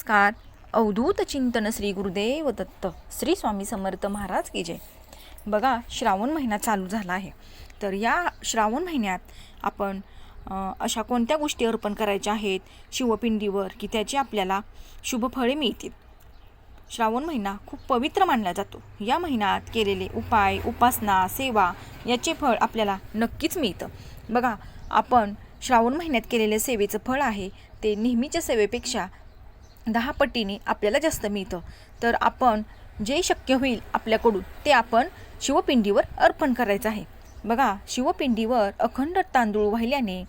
नमस्कार. अवधूत चिंतन श्री गुरुदेव दत्त श्री स्वामी समर्थ महाराज की जय. बघा श्रावण महिना चालू झाला आहे. तर या श्रावण महिन्यात आपण अशा कोणत्या गोष्टी अर्पण करायच्या आहेत? शिवपिंडीवर की त्याची आपल्याला शुभ फळे मिळतील. श्रावण महिना खूप पवित्र मानला जातो. या महिन्यात केलेले उपाय उपासना सेवा याचे फळ आपल्याला नक्कीच मिळतं. बघा आपण श्रावण महिन्यात केलेले सेवेचं फळ आहे ते नेहमीच्या सेवेपेक्षा दहा पटीने आपल्याला जास्त मिळतं. तर आपण जे शक्य होईल आपल्याकडून ते आपण शिवपिंडीवर अर्पण करायचं आहे. बघा शिवपिंडीवर अखंड तांदूळ वाहिल्याने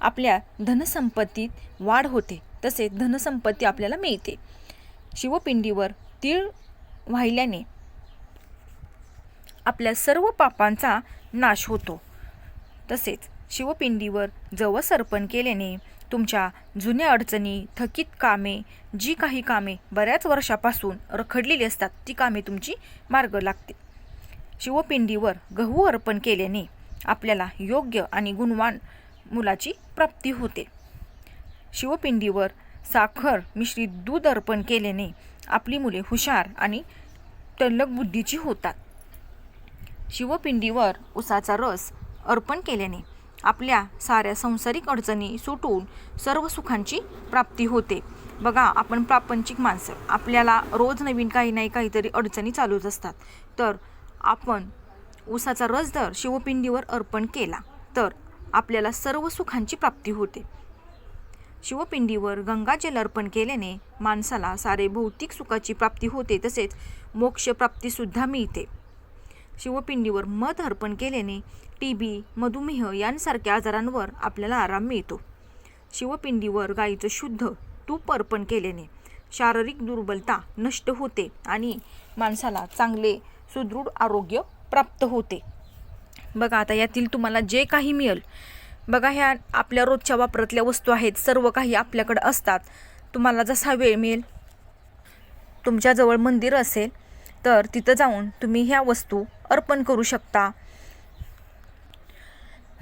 आपल्या धनसंपत्तीत वाढ होते. तसेच धनसंपत्ती आपल्याला मिळते. शिवपिंडीवर तीळ वाहिल्याने आपल्या सर्व पापांचा नाश होतो. तसेच शिवपिंडीवर जवस अर्पण केल्याने तुमच्या जुन्या अडचणी थकीत कामे जी काही कामे बऱ्याच वर्षापासून रखडलेली असतात ती कामे तुमची मार्ग लागते शिवपिंडीवर गहू अर्पण केल्याने आपल्याला योग्य आणि गुणवान मुलाची प्राप्ती होते. शिवपिंडीवर साखर मिश्रित दूध अर्पण केल्याने आपली मुले हुशार आणि तल्लक बुद्धीची होतात. शिवपिंडीवर उसाचा रस अर्पण केल्याने आपल्या साऱ्या संसारिक अडचणी सुटून सर्व सुखांची प्राप्ती होते. बघा आपण प्रापंचिक माणसं. आपल्याला रोज नवीन काही नाही काहीतरी अडचणी चालूच असतात. तर आपण ऊसाचा रस जर शिवपिंडीवर अर्पण केला तर आपल्याला सर्व सुखांची प्राप्ती होते. शिवपिंडीवर गंगाजल अर्पण केल्याने माणसाला सारे भौतिक सुखाची प्राप्ती होते तसेच मोक्षप्राप्तीसुद्धा मिळते. शिवपिंडीवर मध अर्पण केल्याने टी बी मधुमेह यांसारख्या आजारांवर आपल्याला आराम मिळतो. शिवपिंडीवर गाईचं शुद्ध तूप अर्पण केल्याने शारीरिक दुर्बलता नष्ट होते आणि माणसाला चांगले सुदृढ आरोग्य प्राप्त होते. बघा आता यातील तुम्हाला जे काही मिळेल बघा ह्या आपल्या रोजच्या वापरातल्या वस्तू आहेत सर्व काही आपल्याकडे असतात. तुम्हाला जसा वेळ मिळेल तुमच्याजवळ मंदिर असेल तर तिथं जाऊन तुम्ही ह्या वस्तू अर्पण करू शकता.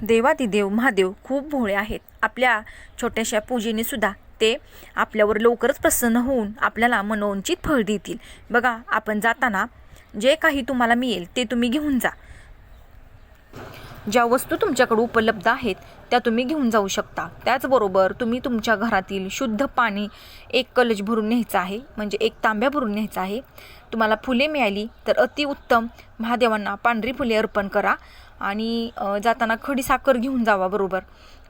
देवादिदेव महादेव खूप भोळे आहेत. आपल्या छोट्याशा पूजेने सुद्धा ते आपल्यावर लवकरच प्रसन्न होऊन आपल्याला मनोवंचित फळ देतील. बघा आपण जाताना जे काही तुम्हाला मिळेल ते तुम्ही घेऊन जा. ज्या वस्तू तुमच्याकडे उपलब्ध आहेत त्या तुम्ही घेऊन जाऊ शकता. त्याचबरोबर तुम्ही तुमच्या घरातील शुद्ध पाणी एक कलश भरून न्यायचं आहे म्हणजे एक तांब्या भरून न्यायचं आहे. तुम्हाला फुले मिळाली तर अतिउत्तम महादेवांना पांढरी फुले अर्पण करा आणि जाताना खडी साखर घेऊन जावा बरोबर.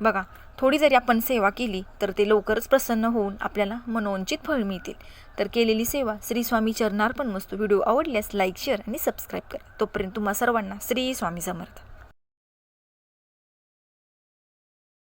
बघा थोडी जरी आपण सेवा केली तर ते लवकरच प्रसन्न होऊन आपल्याला मनोवंचित फळ मिळतील. तर केलेली सेवा श्री स्वामी चरणार्पण मस्त व्हिडिओ आवडल्यास लाईक शेअर आणि सबस्क्राईब करा. तोपर्यंत तुम्हा सर्वांना श्री स्वामी समर्थ.